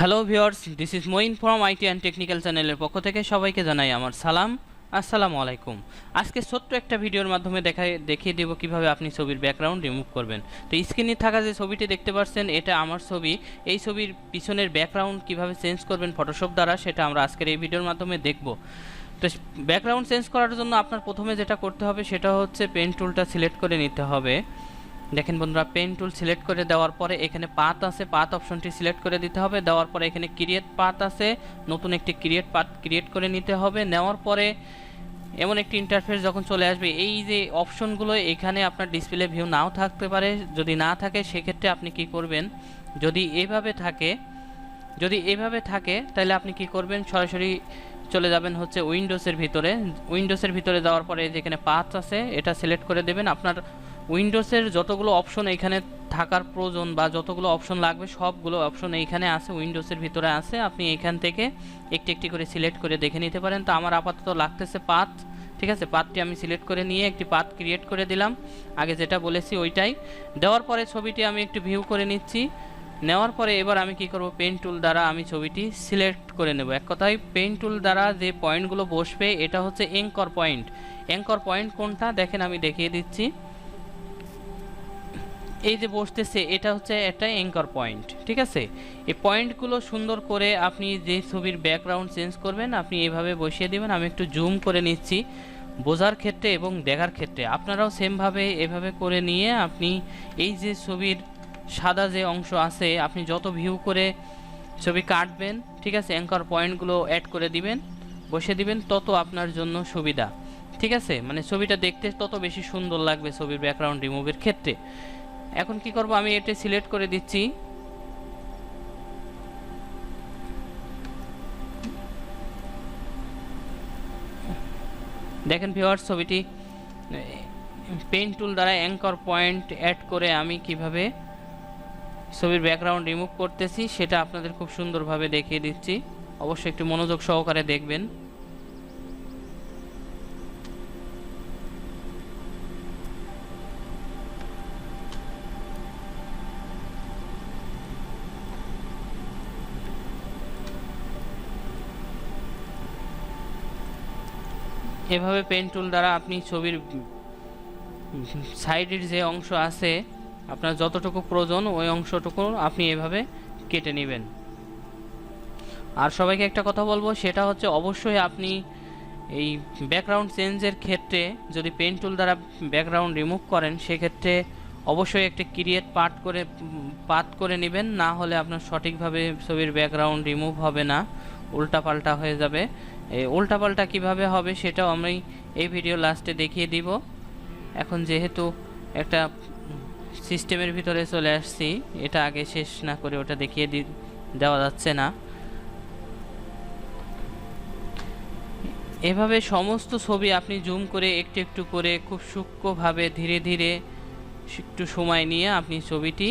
Hello viewers this is Moin from IT and technical চ্যানেলের পক্ষ থেকে সবাইকে জানাই আমার সালাম। আসসালামু আলাইকুম। আজকে ছোট্ট একটা ভিডিওর মাধ্যমে দেখাই দেখিয়ে দেবো কীভাবে আপনি ছবির ব্যাকগ্রাউন্ড রিমুভ করবেন। তো স্ক্রিনে থাকা যে ছবিটি দেখতে পাচ্ছেন, এটা আমার ছবি। এই ছবির পিছনের ব্যাকগ্রাউন্ড কীভাবে চেঞ্জ করবেন ফটোশপ দ্বারা, সেটা আমরা আজকের এই ভিডিওর মাধ্যমে দেখব। তো ব্যাকগ্রাউন্ড চেঞ্জ করার জন্য আপনার প্রথমে যেটা করতে হবে, সেটা হচ্ছে পেন টুলটা সিলেক্ট করে নিতে হবে। দেখেন বন্ধুরা পেন টুল সিলেক্ট করে দেওয়ার পরে এখানে পাত আছে পাত অপশনটি সিলেক্ট করে দিতে হবে। দেওয়ার পরে এখানে ক্রিয়েট পাত আছে, নতুন একটি ক্রিয়েট পাত ক্রিয়েট করে নিতে হবে। নেওয়ার পরে এমন একটি ইন্টারফেস যখন চলে আসবে, এই যে অপশনগুলো এখানে আপনার ডিসপ্লে ভিউ নাও থাকতে পারে। যদি না থাকে, সেক্ষেত্রে আপনি কি করবেন, যদি এভাবে থাকে, যদি এভাবে থাকে, তাহলে আপনি কি করবেন, সরাসরি চলে যাবেন হচ্ছে উইন্ডোজের ভিতরে। উইন্ডোজের ভিতরে যাওয়ার পরে যেখানে পাথ আছে, এটা সিলেক্ট করে দেবেন। আপনার উইন্ডোজের যতগুলো অপশন এখানে থাকার প্রয়োজন বা যতগুলো অপশন লাগবে, সবগুলো অপশন এইখানে আছে, উইন্ডোজের ভিতরে আছে। আপনি এখান থেকে একটি একটি করে সিলেক্ট করে দেখে নিতে পারেন। তো আমার আপাতত লাগতেছে পাথ, ঠিক আছে? পাথটি আমি সিলেক্ট করে নিয়ে একটি পাথ ক্রিয়েট করে দিলাম। আগে যেটা বলেছি ওইটাই। দেওয়ার পরে ছবিটি আমি একটু ভিউ করে নিচ্ছি। নেওয়ার পরে এবার আমি কি করব? পেন টুল দ্বারা আমি ছবিটি সিলেক্ট করে নেব। এক কথায়, পেন টুল দ্বারা যে পয়েন্টগুলো বসবে, এটা হচ্ছে এঙ্কর পয়েন্ট। এঙ্কর পয়েন্ট কোনটা? দেখেন আমি দেখিয়ে দিচ্ছি। এই যে বসতেছে, এটা হচ্ছে একটা অ্যাঙ্কর পয়েন্ট ঠিক আছে? এই পয়েন্টগুলো সুন্দর করে আপনি যে ছবির ব্যাকগ্রাউন্ড চেঞ্জ করবেন, আপনি এভাবে বসিয়ে দিবেন। আমি একটু জুম করে নিচ্ছি বোঝার ক্ষেত্রে এবং দেখার ক্ষেত্রে। আপনারাও সেমভাবে এভাবে করে নিয়ে আপনি এই যে ছবির সাদা যে অংশ আছে, আপনি যত ভিউ করে ছবি কাটবেন, ঠিক আছে অ্যাঙ্কর পয়েন্টগুলো অ্যাড করে দিবেন বসে দিবেন, তত আপনার জন্য সুবিধা, ঠিক আছে? মানে ছবিটা দেখতে তত বেশি সুন্দর লাগবে ছবির ব্যাকগ্রাউন্ড রিমুভের ক্ষেত্রে। এখন কি করব? আমি এটা সিলেক্ট করে দিচ্ছি। দেখেন ভিওয়ার্স ছবিটি পেন টুল দ্বারা অ্যাঙ্কর পয়েন্ট অ্যাড করে আমি কীভাবে ছবির ব্যাকগ্রাউন্ড রিমুভ করতেছি, সেটা আপনাদের খুব সুন্দরভাবে দেখিয়ে দিচ্ছি। অবশ্যই একটু মনোযোগ সহকারে দেখবেন। এভাবে পেন টুল দ্বারা আপনি ছবির সাইডের যে অংশ আছে, আপনার যতটুকু প্রয়োজন, ওই অংশটুকু আপনি এভাবে কেটে নেবেন। আর সবাইকে একটা কথা বলব, সেটা হচ্ছে অবশ্যই আপনি এই ব্যাকগ্রাউন্ড চেঞ্জের ক্ষেত্রে যদি পেন টুল দ্বারা ব্যাকগ্রাউন্ড রিমুভ করেন, সেক্ষেত্রে অবশ্যই একটি ক্রিয়েট পার্ট করে পাত করে নেবেন। না হলে আপনার সঠিকভাবে ছবির ব্যাকগ্রাউন্ড রিমুভ হবে না, উল্টাপাল্টা হয়ে যাবে। এই উল্টাপাল্টা কীভাবে হবে সেটাও আমি এই ভিডিও লাস্টে দেখিয়ে দিব। এখন যেহেতু একটা সিস্টেমের ভিতরে চলে আসছি, এটা আগে শেষ না করে ওটা দেখিয়ে দেওয়া যাচ্ছে না। এভাবে সমস্ত ছবি আপনি জুম করে একটু একটু করে খুব সূক্ষ্মভাবে ধীরে ধীরে একটু সময় নিয়ে আপনি ছবিটি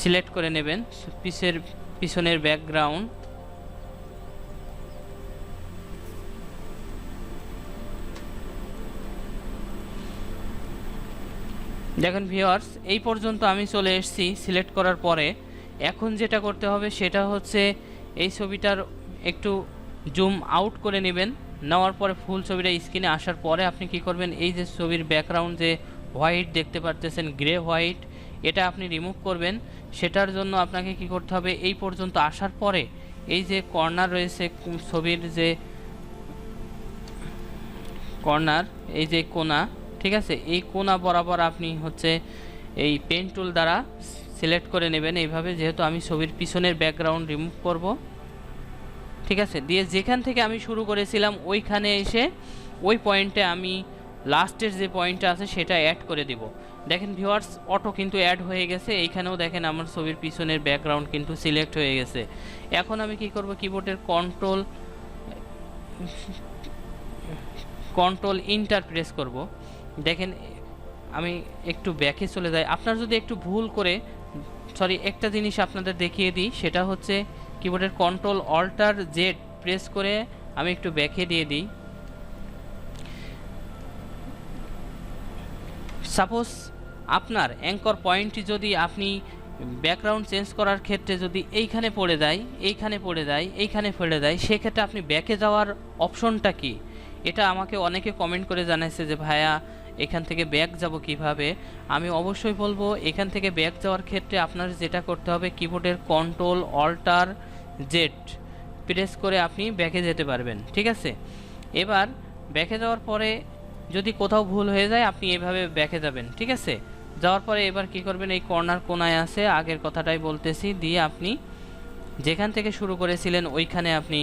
সিলেক্ট করে নেবেন। পিসের পিছনের ব্যাকগ্রাউন্ড দেখেন ভিওয়ার্স এই পর্যন্ত আমি চলে এসেছি সিলেক্ট করার পরে। এখন যেটা করতে হবে সেটা হচ্ছে এই ছবিটার একটু জুম আউট করে নেবেন। নেওয়ার পরে ফুল ছবিটা স্ক্রিনে আসার পরে আপনি কি করবেন, এই যে ছবির ব্যাকগ্রাউন্ড যে হোয়াইট দেখতে পারতেছেন গ্রে হোয়াইট এটা আপনি রিমুভ করবেন। সেটার জন্য আপনাকে কি করতে হবে, এই পর্যন্ত আসার পরে এই যে কর্নার রয়েছে ছবির যে কর্নার এই যে কোনা ঠিক আছে? এই কোনা বরাবর আপনি হচ্ছে এই পেন টুল দ্বারা সিলেক্ট করে নেবেন। এইভাবে যেহেতু আমি ছবির পিছনের ব্যাকগ্রাউন্ড রিমুভ করব। ঠিক আছে? দিয়ে যেখান থেকে আমি শুরু করেছিলাম, ওইখানে এসে ওই পয়েন্টে আমি লাস্টের যে পয়েন্টটা আছে, সেটা অ্যাড করে দিব। দেখেন ভিউয়ার্স অটো কিন্তু অ্যাড হয়ে গেছে। এইখানেও দেখেন আমার ছবির পিছনের ব্যাকগ্রাউন্ড কিন্তু সিলেক্ট হয়ে গেছে। এখন আমি কি করব? কিবোর্ডের কন্ট্রোল কন্ট্রোল ইন্টার প্রেস করব। দেখেন, আমি একটু ব্যাকে চলে যাই। আপনার যদি একটু ভুল করে সরি একটা জিনিস আপনাদের দেখিয়ে দিই, সেটা হচ্ছে কিবোর্ডের কন্ট্রোল অল্টার জেড প্রেস করে আমি একটু ব্যাকে দিয়ে দিই। সাপোজ আপনার অ্যাঙ্কর পয়েন্টটি যদি আপনি ব্যাকগ্রাউন্ড চেঞ্জ করার ক্ষেত্রে যদি এইখানে পড়ে যায়, এইখানে পড়ে যায়, এইখানে পড়ে যায়, সেক্ষেত্রে আপনি ব্যাকে যাওয়ার অপশনটা কি? এটা আমাকে অনেকে কমেন্ট করে জানাইছে যে, ভাইয়া এখান থেকে ব্যাক যাব কীভাবে? আমি অবশ্যই বলব, এখান থেকে ব্যাক যাওয়ার ক্ষেত্রে আপনার যেটা করতে হবে কিবোর্ডের কন্ট্রোল অল্টার জেড প্রেস করে আপনি ব্যাকে যেতে পারবেন, ঠিক আছে? এবার ব্যাকে যাওয়ার পরে যদি কোথাও ভুল হয়ে যায়, আপনি এভাবে ব্যাকে যাবেন, ঠিক আছে? যাওয়ার পরে এবার কি করবেন, এই কর্নার কোনায় আছে, আগের কথাটাই বলতেছি, দিয়ে আপনি যেখান থেকে শুরু করেছিলেন, ওইখানে আপনি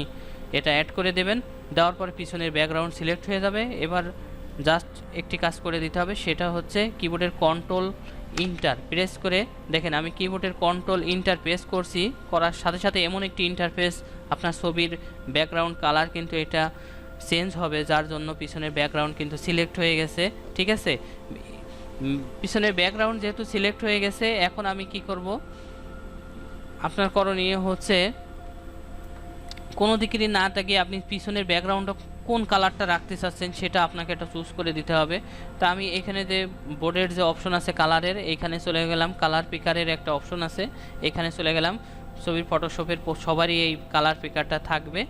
এটা অ্যাড করে দেবেন, দেওয়ার পরে পিছনের ব্যাকগ্রাউন্ড সিলেক্ট হয়ে যাবে। এবার জাস্ট একটি কাজ করে দিতে হবে, সেটা হচ্ছে কিবোর্ডের কন্ট্রোল ইন্টার প্রেস করে দেখেন আমি কিবোর্ডের কন্ট্রোল ইন্টার প্রেস করছি, করার সাথে সাথে এমন একটি ইন্টারফেস আপনার ছবির ব্যাকগ্রাউন্ড কালার কিন্তু এটা চেঞ্জ হবে, যার জন্য পিছনের ব্যাকগ্রাউন্ড কিন্তু সিলেক্ট হয়ে গেছে, ঠিক আছে? পিছনের ব্যাকগ্রাউন্ড যেহেতু সিলেক্ট হয়ে গেছে, এখন আমি কি করব? আপনার করণীয় হচ্ছে কোনো দিকেরই না তাকিয়ে আপনি পিছনের ব্যাকগ্রাউন্ডটা কোন কালারটা রাখতে চাচ্ছেন সেটা আপনাকে একটা চুজ করে দিতে হবে। তা আমি এখানে যে বোর্ডের যে অপশন আছে কালারের এখানে চলে গেলাম কালার পিকারের একটা অপশন আছে, এখানে চলে গেলাম। ছবির ফটোশপের সবারই এই কালার পিকারটা থাকবে।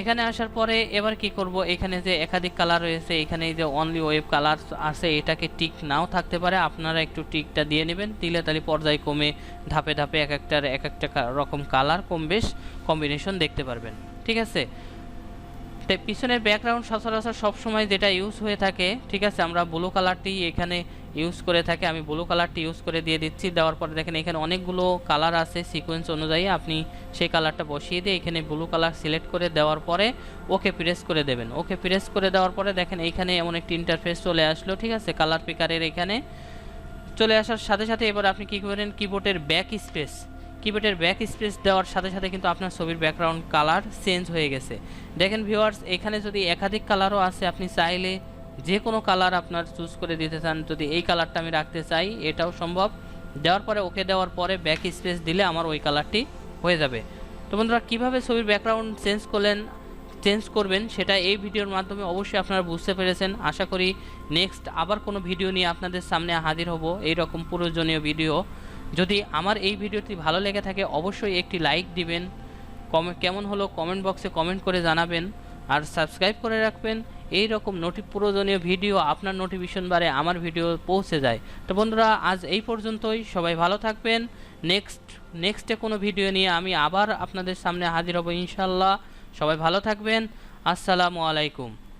এখানে আসার পরে এবার কি করব? এখানে যে একাধিক কালার রয়েছে, এখানে যে অনলি ওয়েব কালার আছে, এটাকে টিক নাও থাকতে পারে। আপনারা একটু টিকটা দিয়ে নেবেন, দিলে তাহলে পর্যায় কমে, ধাপে ধাপে এক একটার এক একটা রকম কালার কম বেশ কম্বিনেশন দেখতে পারবেন। ঠিক আছে? তো পিছনের ব্যাকগ্রাউন্ড সচরাচর সবসময় যেটা ইউজ হয়ে থাকে, ঠিক আছে, আমরা ব্লু কালারটি এখানে ইউজ করে থাকি, আমি ব্লু কালারটি ইউজ করে দিয়ে দিচ্ছি, দেওয়ার পরে দেখেন এখানে অনেকগুলো কালার আছে সিকোয়েন্স অনুযায়ী আপনি সেই কালারটা বসিয়ে দিয়ে এখানে ব্লু কালার সিলেক্ট করে দেওয়ার পরে ওকে প্রেস করে দেবেন। ওকে প্রেস করে দেওয়ার পরে দেখেন এইখানে এমন একটি ইন্টারফেস চলে আসলো, ঠিক আছে কালার পিকারের এখানে। চলে আসার সাথে সাথে এবার আপনি কী করবেন কিবোর্ডের ব্যাক স্পেস কিবোর্ডের ব্যাক স্পেস দেওয়ার সাথে সাথে কিন্তু আপনার ছবির ব্যাকগ্রাউন্ড কালার চেঞ্জ হয়ে গেছে। দেখেন ভিউয়ার্স এখানে যদি একাধিক কালারও আছে, আপনি চাইলে যে কোনো কালার আপনার চুজ করে দিতে চান। যদি এই কালারটা আমি রাখতে চাই, এটাও সম্ভব। দেওয়ার পরে ওকে দেওয়ার পরে ব্যাক স্পেস দিলে আমার ওই কালারটি হয়ে যাবে। তো বন্ধুরা, কীভাবে ছবির ব্যাকগ্রাউন্ড চেঞ্জ করলেন চেঞ্জ করবেন, সেটা এই ভিডিওর মাধ্যমে অবশ্যই আপনারা বুঝতে পেরেছেন। আশা করি নেক্সট আবার কোনো ভিডিও নিয়ে আপনাদের সামনে হাজির হব। এই রকম প্রয়োজনীয় ভিডিও যদি আমার এই ভিডিওটি ভালো লেগে থাকে, অবশ্যই একটি লাইক দিবেন, কমে, কেমন হলো কমেন্ট বক্সে কমেন্ট করে জানাবেন, আর সাবস্ক্রাইব করে রাখবেন। এই রকম নোটি, প্রয়োজনীয় ভিডিও আপনার নোটিফিকেশন বারে আমার ভিডিও পৌঁছে যায়। তো বন্ধুরা, আজ এই পর্যন্তই। সবাই ভালো থাকবেন। নেক্সট নেক্সটে কোনো ভিডিও নিয়ে আমি আবার আপনাদের সামনে হাজির হব ইনশাল্লাহ সবাই ভালো থাকবেন। আসসালামু আলাইকুম।